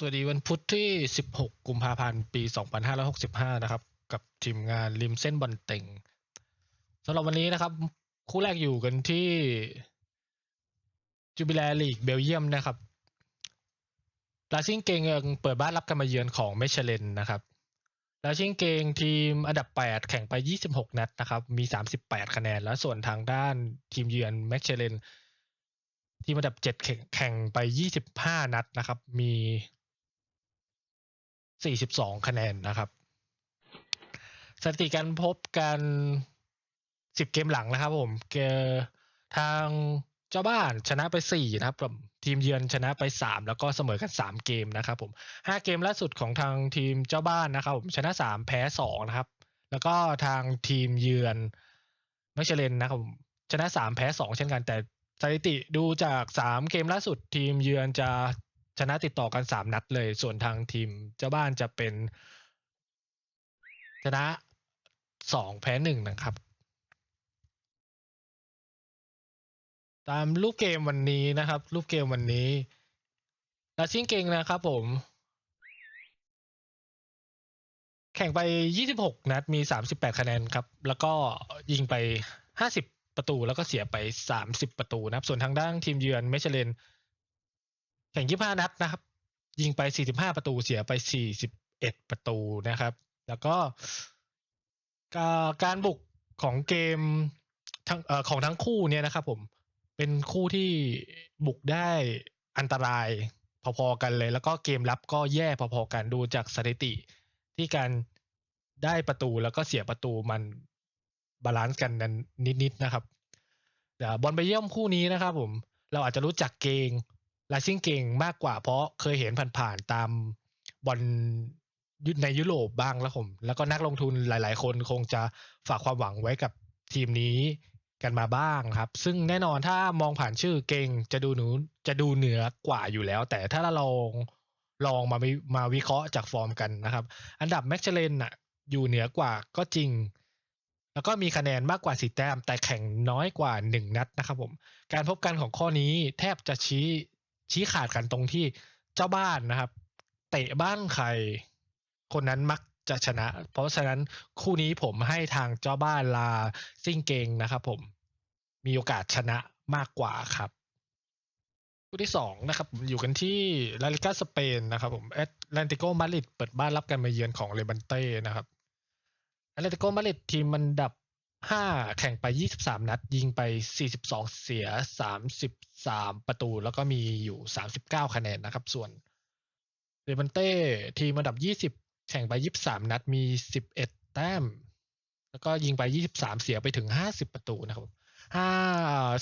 สวัสดีวันพุธที่ 16 กุมภาพันธ์ ปี 2565 นะครับ กับทีมงานริมเส้นบอลเต็งสำหรับวันนี้นะครับ คู่แรกอยู่กันที่จูบิแลลีกเบลเยียมนะครับลาชิงเกงยังเปิดบ้านรับการมาเยือนของเมชเลนนะครับลาชิงเกงทีมอันดับ 8 แข่งไป 26 นัดนะครับ มี 38 คะแนน แล้วส่วนทางด้านทีมเยือนเมชเลนทีมอันดับ 7 แข่งแข่งไป 25 นัดนะครับ มี 42 คะแนนนะครับสถิติการพบกัน10เกมหลังนะครับ ผมเกทางเจ้าบ้านชนะไป4นะครับกับทีมเยือนชนะไป3แล้วก็เสมอกัน3เกมนะครับ ผม5เกมล่าสุดของทางทีมเจ้าบ้านนะครับ ผมชนะ3แพ้2นะครับ แล้วก็ทางทีมเยือนมัชเลนนะครับผมชนะ3แพ้2เช่นกันแต่สถิติดูจาก3เกมล่าสุดทีมเยือนจะ ชนะติดต่อกัน3นัดเลย ส่วนทางทีมเจ้าบ้านจะเป็น ชนะ2แพ้1นะครับ ตามรูปเกมวันนี้นะครับ รูปเกมวันนี้ลาชิงเก่งนะครับผม แข่งไป 26 นัดมี 38 คะแนนครับ แล้วก็ยิงไป 50 ประตูแล้วก็เสียไป 30 ประตูนะครับ ส่วนทางด้านทีมเยือนเมชเลน แข่ง25นัดนะครับ ยิงไป45ประตูเสียไป41ประตูนะครับ แล้วก็การบุกของเกมทั้งอของทั้งคู่เนี่ยนะครับ ผมเป็นคู่ที่บุกได้อันตรายพอๆกันเลย แล้วก็เกมรับก็แย่พอๆกันดูจากสถิติ ที่การได้ประตูแล้วก็เสียประตูมันบาลานซ์กันนั้นนิดๆนะครับเดี๋ยวบอลไปเยี่ยมคู่นี้นะครับ ผม เราอาจจะรู้จักเกง ลาซิงเก่งมากกว่าเพราะเคยเห็นผ่านๆตามบอลในยุโรปบ้างแล้วผม แล้วก็นักลงทุนหลาย ๆ คนคงจะฝากความหวังไว้กับทีมนี้กันมาบ้างครับ ซึ่งแน่นอนถ้ามองผ่านชื่อเก่งจะดูหนูจะดูเหนือกว่าอยู่แล้ว แต่ถ้าเราลองลองมามาวิเคราะห์จากฟอร์มกันนะครับ อันดับแม็กเชเลนน่ะอยู่เหนือกว่าก็จริง แล้วก็มีคะแนนมากกว่าสีแต้มแต่แข่งน้อยกว่าหนึ่งนัดนะครับผม การพบกันของข้อนี้แทบจะชี้ ชี้ขาดกันตรงที่เจ้าบ้านนะครับ เตะบ้านใคร คนนั้นมักจะชนะ เพราะฉะนั้นคู่นี้ผมให้ทางเจ้าบ้านลาซิงเกงนะครับ ผมมีโอกาสชนะมากกว่าครับคู่ที่สองนะครับอยู่กันที่ลาลิกาสเปนนะครับผมแอตแลนติโกมาดริดเปิดบ้านรับการมาเยือนของเลบันเต้นะครับแอตแลนติโกมาดริดทีมมันดับ ห้าแข่งไป23นัด ยิงไป42เสีย33ประตู แล้วก็มีอยู่39คะแนนนะครับ ส่วนเลบันเต้ทีมอันดับ20แข่งไป23นัดมี11แต้ม แล้วก็ยิงไป23เสียไปถึง50ประตูนะครับห้า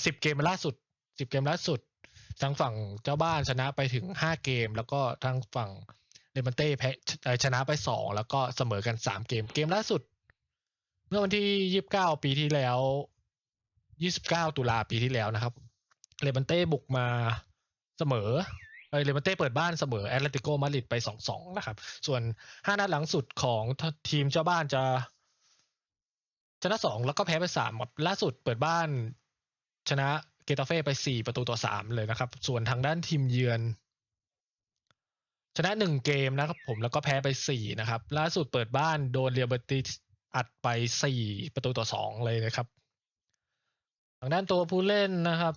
สิบเกมล่าสุด10เกมล่าสุดทางฝั่งเจ้าบ้านชนะไปถึง5เกม แล้วก็ทางฝั่งเลบันเต้แพ้ชนะไป2แล้วก็เสมอกัน3เกม เกมล่าสุด เมื่อวันที่29ปีที่แล้ว29ตุลาปีที่แล้วนะครับ เลบันเต้บุกมาเสมอเออเลบันเต้เปิดบ้านเสมอแอตเลติโกมาดริดไป2-2นะครับ ส่วน5นัดหลังสุดของทีมเจ้าบ้านจะชนะ2แล้วก็แพ้ไป3ครับล่าสุดเปิดบ้านชนะเกตาเฟ่ไป4ประตูต่อ3เลยนะครับ ส่วนทางด้านทีมเยือน ชนะ1เกมนะครับผมแล้วก็แพ้ไป4นะครับ ล่าสุดเปิดบ้านโดนเรียเบติ อัดไป4ประตูต่อ2เลยนะครับทางด้านตัวผู้เล่นนะครับ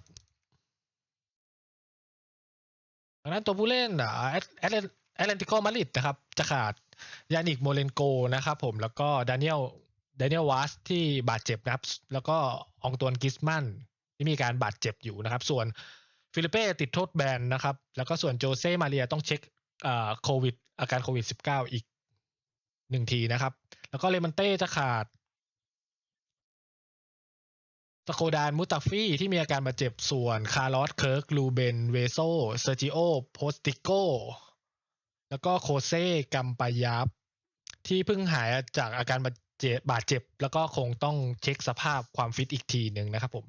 ทางด้านตัวผู้เล่นอะแอตแอตแอตแลนติโกมาริดนะครับ จะขาดยานิกโมเลนโกนะครับผมแล้วก็ดานิเอลดานิเอลวาสที่บาดเจ็บนะครับ แล้วก็องตวนกิสมันที่มีการบาดเจ็บอยู่นะครับ ส่วนฟิลิเป้ติดโทษแบนนะครับ แล้วก็ส่วนโจเซมาเรียต้องเช็คโควิดอาการโควิด -19 อีกหนึ่งทีนะครับ แล้วก็เลมันเต้จะขาดสโคดานมุตาฟี่ที่มีอาการบาดเจ็บส่วน คาร์ลอสเคิร์กลูเบน เวโซเซอร์จิโอโพสติโกแล้วก็โคเซ่กัมปายาบที่เพิ่งหายจากอาการบาดเจ็บบาดเจ็บ แล้วก็คงต้องเช็คสภาพความฟิตอีกทีหนึ่งนะครับผม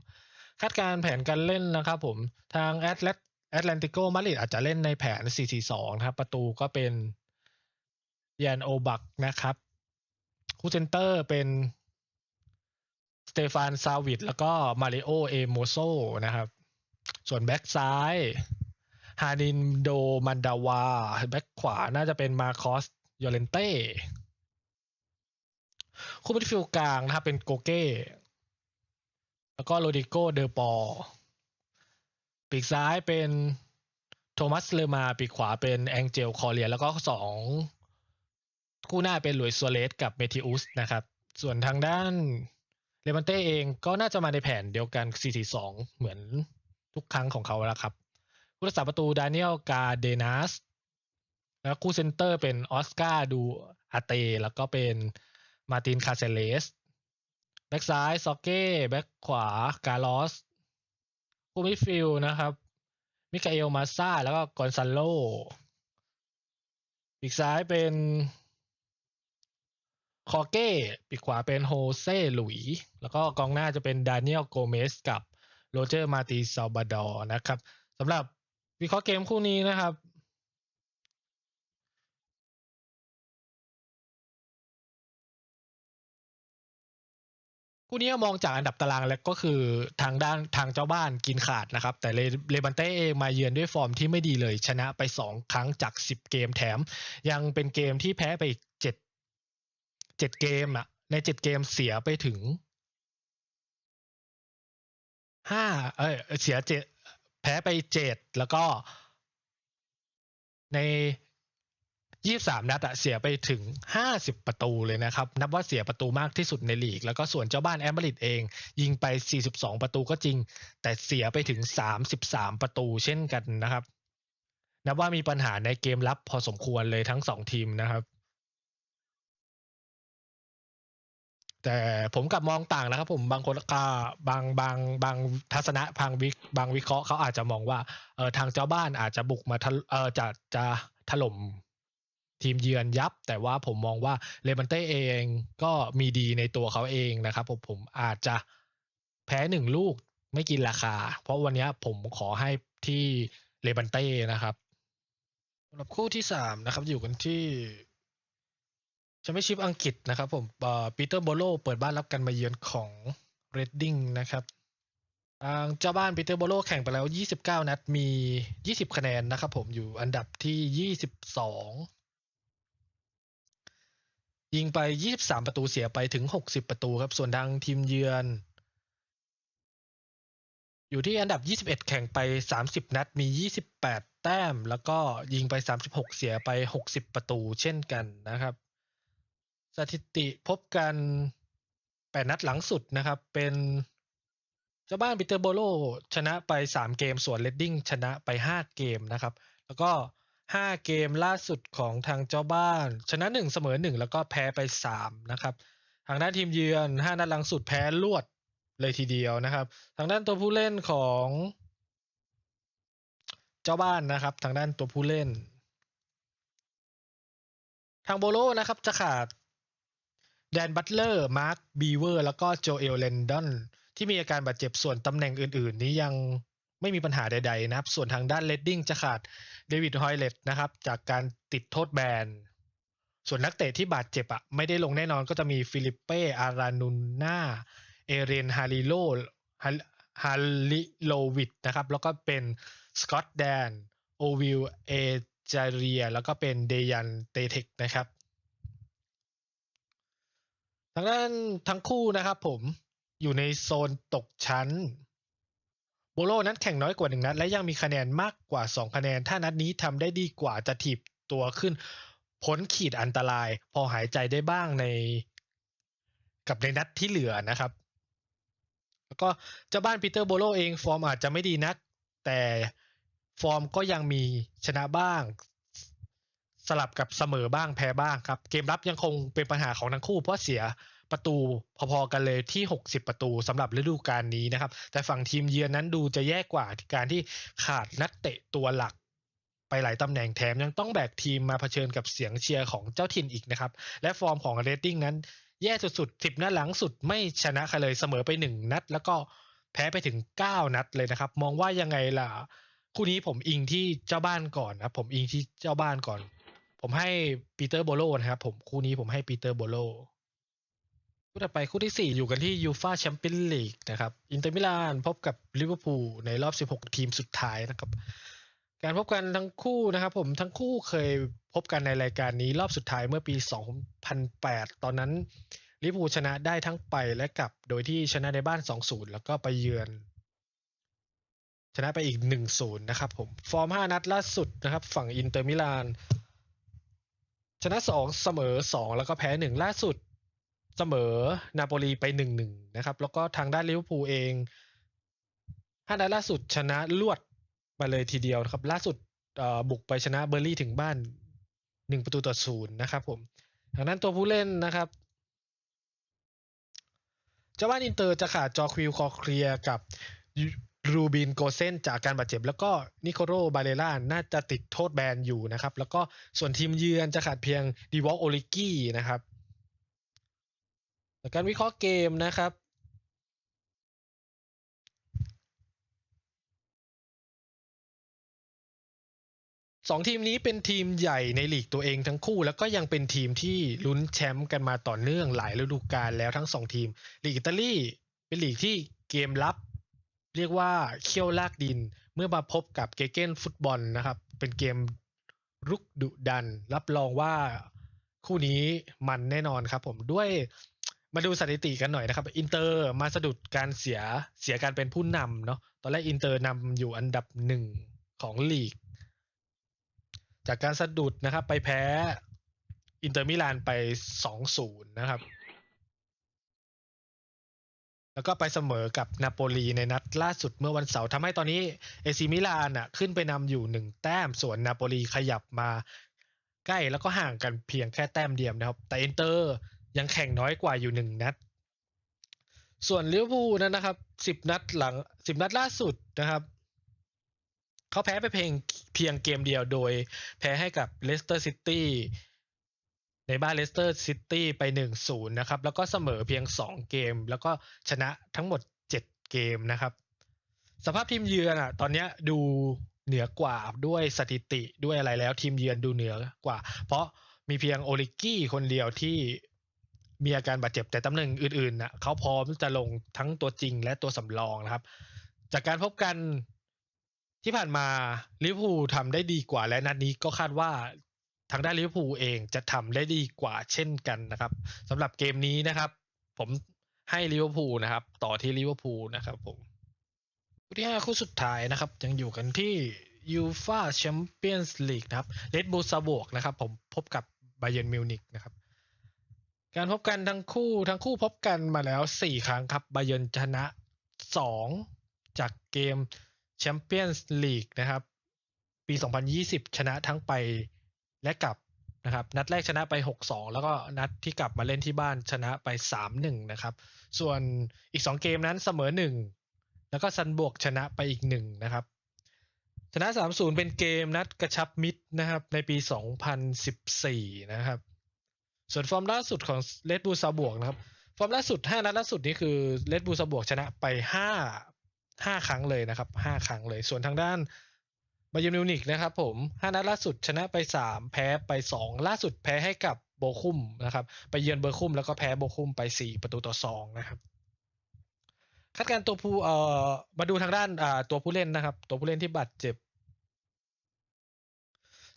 คาดการแผนการเล่นนะครับผมทางแอตแลแอตแลนติโกมาดริดอาจจะเล่นในแผน 4-4-2 นะครับ ประตูก็เป็นยานโอบักนะครับ คู่เซนเตอร์เป็นสเตฟานซาวิดแล้วก็มาริโอเอโมโซนะครับ ส่วนแบ็กซ้ายฮานินโดมันดาวา แบ็คขวาน่าจะเป็นมาคอสยอเรนเต้คู่มิดฟิลด์กลางนะครับเป็นโกเก้แล้วก็โรดิโกเดอปอปีกซ้ายเป็นโทมัสเลมาปีกขวาเป็นแองเจลคอเรีย แล้วก็สอง คู่หน้าเป็นหลุยส์ซัวเรสกับเมทิอุสนะครับ ส่วนทางด้านเลมันเต้เองก็น่าจะมาในแผนเดียวกัน 4-4-2 เหมือนทุกครั้งของเขาแล้วครับผู้รักษาประตูดานิเอลกาเดนัสแล้วคู่เซนเตอร์เป็นออสการ์ดูอาเต แล้วก็เป็นมาตินคาเซเลสแบ็กซ้ายซอกเก้แบ็กขวากาลอสคู่มิดฟิลนะครับ มิคาเอลมาซ่าแล้วก็กอนซาโลปีกซ้ายเป็น คอเก้ปีกขวาเป็นโฮเซ่หลุย แล้วก็กองหน้าจะเป็นดานิเอลโกเมสกับโรเจอร์มาติซาบาดอร์นะครับสำหรับวิเคราะห์เกมคู่นี้นะครับ คู่นี้มองจากอันดับตารางแล้วก็คือทางด้านทางเจ้าบ้านกินขาดนะครับ แต่เลเลบันเต้เองมาเยือนด้วยฟอร์มที่ไม่ดีเลย ชนะไปสองครั้งจากสิบเกมแถม ยังเป็นเกมที่แพ้ไปอีก เจ็ดเกมอะในเจ็ดเกมเสียไปถึงห้าเออเสียเจ็ดแพ้ไปเจ็ดแล้วก็ ในยี่สามนัดอะเสียไปถึงห้าสิบประตูเลยนะครับ นับว่าเสียประตูมากที่สุดในลีก แล้วก็ส่วนเจ้าบ้านแอมเบริดเอง ยิงไปสี่สิบสองประตูก็จริง แต่เสียไปถึงสามสิบสามประตูเช่นกันนะครับ นับว่ามีปัญหาในเกมรับพอสมควรเลยทั้งสองทีมนะครับ แต่ผมกลับมองต่างนะครับ ผมบางคนก็บางบางบางทัศนะบางวิบางวิเคราะห์เขาอาจจะมองว่าเออทางเจ้าบ้านอาจจะบุกมาทะเออจะจะถล่มทีมเยือนยับ แต่ว่าผมมองว่าเลบันเต้เองก็มีดีในตัวเขาเองนะครับ ผมผมอาจจะแพ้หนึ่งลูกไม่กินราคา เพราะวันนี้ผมขอให้ที่เลบันเต้นะครับสำหรับคู่ที่สามนะครับ อยู่กันที่ แชมเปี้ยนชิพอังกฤษนะครับผมปีเตอร์โบโลเปิดบ้านรับการมาเยือนของเรดดิ้งนะครับทางเจ้าบ้านปีเตอร์โบโลแข่งไปแล้ว 29 นัดมี 20 คะแนนนะครับผมอยู่อันดับที่ 22 ยิงไป 23 ประตูเสียไปถึง 60 ประตูครับส่วนทางทีมเยือน อยู่ที่อันดับ 21 แข่งไป 30 นัดมี 28 แต้ม แล้วก็ยิงไป 36 เสียไป 60 ประตูเช่นกันนะครับ สถิติพบกันแปดนัดหลังสุดนะครับ เป็นเจ้าบ้านปีเตอร์โบโลชนะไปสามเกมส่วนเลดดิ้งชนะไปห้าเกมนะครับ แล้วก็ห้าเกมล่าสุดของทางเจ้าบ้าน ชนะหนึ่งเสมอหนึ่งแล้วก็แพ้ไปสามนะครับ ทางด้านทีมเยือนห้านัดหลังสุดแพ้รวดเลยทีเดียวนะครับ ทางด้านตัวผู้เล่นของเจ้าบ้านนะครับ ทางด้านตัวผู้เล่น ทางโบโลนะครับจะขาด แดนบัตเลอร์ มาร์คบีเวอร์ แล้วก็โจเอลเลนดอนที่มีอาการบาดเจ็บส่วนตำแหน่งอื่น ๆ นี้ยังไม่มีปัญหาใด ๆ นะครับ ส่วนทางด้านเลดดิ้งจะขาดเดวิดฮอยเลตนะครับ จากการติดโทษแบน ส่วนนักเตะที่บาดเจ็บอะไม่ได้ลงแน่นอนก็จะมีฟิลิปเป้ อารานุนนาเอเรนฮาริโลฮาริโลวิดนะครับ แล้วก็เป็นสกอตแดน โอวิล เอจาเรีย แล้วก็เป็นเดยันเตเทคนะครับ ทางด้านทั้งคู่นะครับผมอยู่ในโซนตกชั้น โบโลนั้นแข่งน้อยกว่าหนึ่งนัด และยังมีคะแนนมากกว่าสองคะแนน ถ้านัดนี้ทำได้ดีกว่าจะถีบตัวขึ้นพ้นขีดอันตราย พอหายใจได้บ้างใน กับในนัดที่เหลือนะครับ แล้วก็เจ้าบ้านปีเตอร์โบโลเองฟอร์มอาจจะไม่ดีนัก แต่ฟอร์มก็ยังมีชนะบ้าง สลับกับเสมอบ้างแพ้บ้างครับ เกมรับยังคงเป็นปัญหาของทั้งคู่เพราะเสียประตูพอๆกันเลยที่ 60 ประตูสำหรับฤดูกาลนี้นะครับ แต่ฝั่งทีมเยือนนั้นดูจะแย่กว่าการที่ขาดนักเตะตัวหลัก ไปหลายตำแหน่งแถมยังต้องแบกทีมมาเผชิญกับเสียงเชียร์ของเจ้าถิ่นอีกนะครับ และฟอร์มของเรตติ้งนั้น แย่สุดๆ 10 นัดหลังสุดไม่ชนะใครเลยเสมอไป 1 นัด แล้วก็แพ้ไปถึง 9 นัดเลยนะครับ มองว่ายังไงล่ะคู่นี้ผมอิงที่เจ้าบ้านก่อนนะผมอิงที่เจ้าบ้านก่อน ผมให้ปีเตอร์โบโลนะครับ ผมคู่นี้ผมให้ปีเตอร์โบโลคู่ต่อไปคู่ที่ 4 อยู่กันที่ยูฟาแชมเปี้ยนลีกนะครับอินเตอร์มิลานพบกับลิเวอร์พูลในรอบ 16 ทีมสุดท้ายนะครับ การพบกันทั้งคู่นะครับผมทั้งคู่เคยพบกันในรายการนี้รอบสุดท้ายเมื่อปี 2008 ตอนนั้นลิเวอร์พูลชนะได้ทั้งไปและกลับ โดยที่ชนะในบ้าน 2-0 แล้วก็ไปเยือน ชนะไปอีก 1-0 นะครับผม ฟอร์ม 5 นัดล่าสุดนะครับ ฝั่งอินเตอร์มิลาน ชนะ2เสมอ2แล้วก็แพ้1ล่าสุดเสมอนาโปลีไป1-1นะครับ แล้วก็ทางด้านลิเวอร์พูลเอง5นัดล่าสุดชนะลวดมาเลยทีเดียวนะครับ ล่าสุดบุกไปชนะเบอร์ลี่ถึงบ้าน1ประตูต่อศูนย์นะครับผมทางนั้นตัวผู้เล่นนะครับเจ้าบ้านอินเตอร์จะขาดจอควิลคอเคลียกับ รูบินโกเซนจากการบาดเจ็บ แล้วก็นิโคโรบาเลล่าน่าจะติดโทษแบนอยู่นะครับ แล้วก็ส่วนทีมเยือนจะขาดเพียงดีวอลโอลิกี้นะครับจากการวิเคราะห์เกมนะครับสองทีมนี้เป็นทีมใหญ่ในลีกตัวเองทั้งคู่ แล้วก็ยังเป็นทีมที่ลุ้นแชมป์กันมาต่อเนื่องหลายฤดูกาลแล้วทั้งสองทีมลีกอิตาลีเป็นลีกที่เกมลับ เรียกว่าเขี้ยวลากดินเมื่อมาพบกับเกเก้นฟุตบอลนะครับ เป็นเกมรุกดุดัน รับรองว่าคู่นี้มันแน่นอนครับผมด้วยมาดูสถิติกันหน่อยนะครับ อินเตอร์มาสะดุดการเสียเสียการเป็นผู้นำเนาะตอนแรกอินเตอร์นำอยู่อันดับหนึ่งของลีก จากการสะดุดนะครับ ไปแพ้อินเตอร์มิลานไป 2-0 นะครับ แล้วก็ไปเสมอกับนาโปลีในนัดล่าสุดเมื่อวันเสาร์ทำให้ตอนนี้เอซิมิลานอะขึ้นไปนำอยู่หนึ่งแต้มส่วนนาโปลีขยับมาใกล้แล้วก็ห่างกันเพียงแค่แต้มเดียวนะครับ แต่อินเตอร์ยังแข่งน้อยกว่าอยู่หนึ่งนัด ส่วนลิเวอร์พูลนั้นนะครับสิบนัดหลังสิบนัดล่าสุดนะครับเขาแพ้ไปเพียงเพียงเกมเดียวโดยแพ้ให้กับเลสเตอร์ซิตี้ ในบ้านเลสเตอร์ซิตี้ไป 1-0 นะครับ แล้วก็เสมอเพียง 2 เกม แล้วก็ชนะทั้งหมด 7 เกมนะครับ สภาพทีมเยือนอะ ตอนนี้ดูเหนือกว่าด้วยสถิติด้วยอะไรแล้วทีมเยือนดูเหนือกว่า เพราะมีเพียงโอลิกี้คนเดียวที่มีอาการบาดเจ็บแต่ตำแหน่งอื่นๆน่ะเขาพร้อมจะลงทั้งตัวจริงและตัวสำรองนะครับ จากการพบกันที่ผ่านมาลิเวอร์พูลทำได้ดีกว่าและนัดนี้ก็คาดว่า ทางด้านลิเวอร์พูลเองจะทำได้ดีกว่าเช่นกันนะครับสำหรับเกมนี้นะครับ ผมให้ลิเวอร์พูลนะครับ ต่อที่ลิเวอร์พูลนะครับ ผมคู่ที่ห้าคู่สุดท้ายนะครับ ยังอยู่กันที่ยูฟาแชมเปี้ยนส์ลีกนะครับเลดบูซาบวกนะครับ ผมพบกับไบเยนมิวนิกนะครับ การพบกันทั้งคู่ทั้งคู่พบกันมาแล้ว 4 ครั้งครับไบเยนชนะ 2 จากเกมแชมเปี้ยนส์ลีกนะครับ ปี 2020 ชนะทั้งไป และกลับนะครับ นัดแรกชนะไป 6-2 แล้วก็นัดที่กลับมาเล่นที่บ้านชนะไป 3-1 นะครับ ส่วนอีก 2 เกมนั้นเสมอ 1 แล้วก็ซันบวกชนะไปอีก 1 นะครับ ชนะ 3-0 เป็นเกมนัดกระชับมิตรนะครับ ในปี 2014 นะครับ ส่วนฟอร์มล่าสุดของเลดบูซาบวกนะครับ ฟอร์มล่าสุด 5 นัดล่าสุดนี้คือเลดบูซาบวกชนะไป 5 5 ครั้งเลยนะครับ 5 ครั้งเลย ส่วนทางด้าน บาเยร์นมิวนิกนะครับผม5นัดล่าสุดชนะไป3แพ้ไป2ล่าสุดแพ้ให้กับโบคุมนะครับ ไปเยือนเบอร์คุมแล้วก็แพ้โบคุมไป4ประตูต่อ2นะครับคาดการตัวผู้เอ่อมาดูทางด้านอ่าตัวผู้เล่นนะครับ ตัวผู้เล่นที่บาดเจ็บ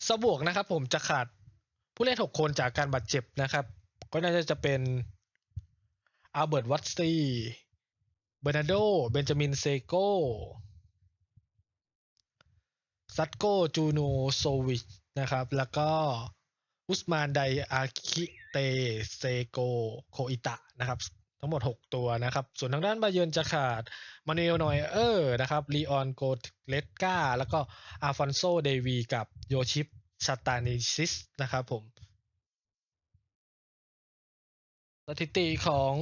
สบวกนะครับ ผมจะขาดผู้เล่น6คนจากการบาดเจ็บนะครับ ก็น่าจะจะเป็นอัลเบิร์ตวัตซีเบอร์นาโด เบนจามินเซโก ซัตโกจูโนโซวิชนะครับ แล้วก็อุสมานไดอาคิเตเซโกโคอิตะนะครับ ทั้งหมด 6 ตัวนะครับ ส่วนทางด้านบาเยนจะขาดมานูเอลนอยเออร์นะครับลีออนโกเลตกาแล้วก็อาฟอนโซเดวีกับโยชิปชาตานิซิสนะครับผมสถิติของ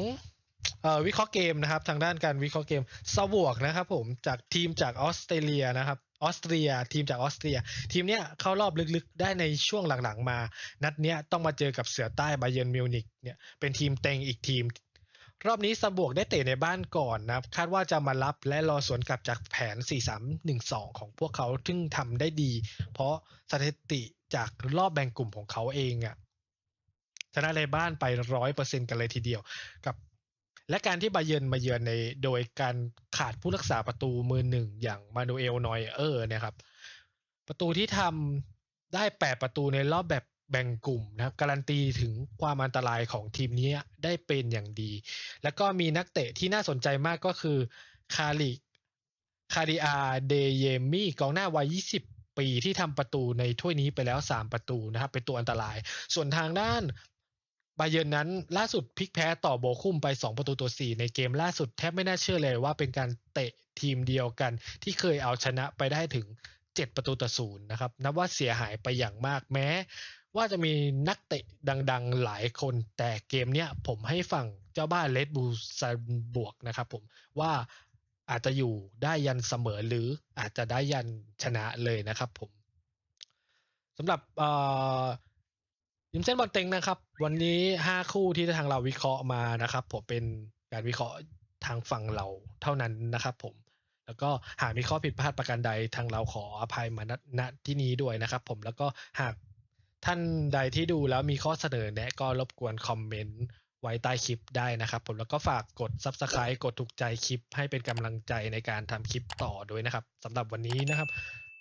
เอ่อวิเคราะห์เกมนะครับ ทางด้านการวิเคราะห์เกมสวกนะครับผมจากทีมจากออสเตรเลียนะครับ ออสเตรีย ทีมจากออสเตรีย ทีมเนี้ยเข้ารอบลึกๆ ได้ในช่วงหลังๆมา นัดเนี้ยต้องมาเจอกับเสือใต้บาเยิร์นมิวนิกเนี่ยเป็นทีมเต็งอีกทีม รอบนี้สบวกได้เตะในบ้านก่อนนะคาดว่าจะมารับและรอสวนกลับจากแผน 4-3-1-2 ของพวกเขาซึ่งทำได้ดี เพราะสถิติจากรอบแบ่งกลุ่มของเขาเองอะชนะในบ้านไปร้อยเปอร์เซ็นกันเลยทีเดียว กับ และการที่บาเยิร์นมาเยือนในโดยการขาดผู้รักษาประตูมือหนึ่งอย่างมานูเอลนอยเออร์นะครับ ประตูที่ทำได้8ประตูในรอบแบบแบ่งกลุ่มนะครับการันตีถึงความอันตรายของทีมนี้ได้เป็นอย่างดี แล้วก็มีนักเตะที่น่าสนใจมากก็คือคาริคาริอาเดเยมี่กองหน้าวัย 20 ปีที่ทำประตูในถ้วยนี้ไปแล้ว 3 ประตูนะครับ เป็นตัวอันตราย ส่วนทางด้าน บาเยิร์นนั้นล่าสุดพลิกแพ้ต่อโบคุมไป 2 ประตูตัว 4 ในเกมล่าสุดแทบไม่น่าเชื่อเลยว่าเป็นการเตะทีมเดียวกัน ที่เคยเอาชนะไปได้ถึง 7 ประตูต่อศูนย์นะครับ นับว่าเสียหายไปอย่างมากแม้ ว่าจะมีนักเตะดังๆหลายคน แต่เกมเนี้ยผมให้ฝั่งเจ้าบ้านเลดบูซันบวกนะครับผมว่าอาจจะอยู่ได้ยันเสมอหรืออาจจะได้ยันชนะเลยนะครับผมสำหรับเอ่อ ยิมเส้นบอลเต็งนะครับ วันนี้ห้าคู่ที่ทางเราวิเคราะห์มานะครับ ผมเป็นการวิเคราะห์ทางฝั่งเราเท่านั้นนะครับผมแล้วก็หากมีข้อผิดพลาดประการใดทางเราขออภัยมาณณที่นี้ด้วยนะครับ ผมแล้วก็หากท่านใดที่ดูแล้วมีข้อเสนอแนะก็รบกวนคอมเมนต์ไว้ใต้คลิปได้นะครับ ผมแล้วก็ฝากกด Subscribe กดถูกใจคลิป ให้เป็นกำลังใจในการทำคลิปต่อด้วยนะครับสำหรับวันนี้นะครับ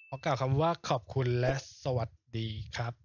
ขอกล่าวคำว่าขอบคุณและสวัสดีครับ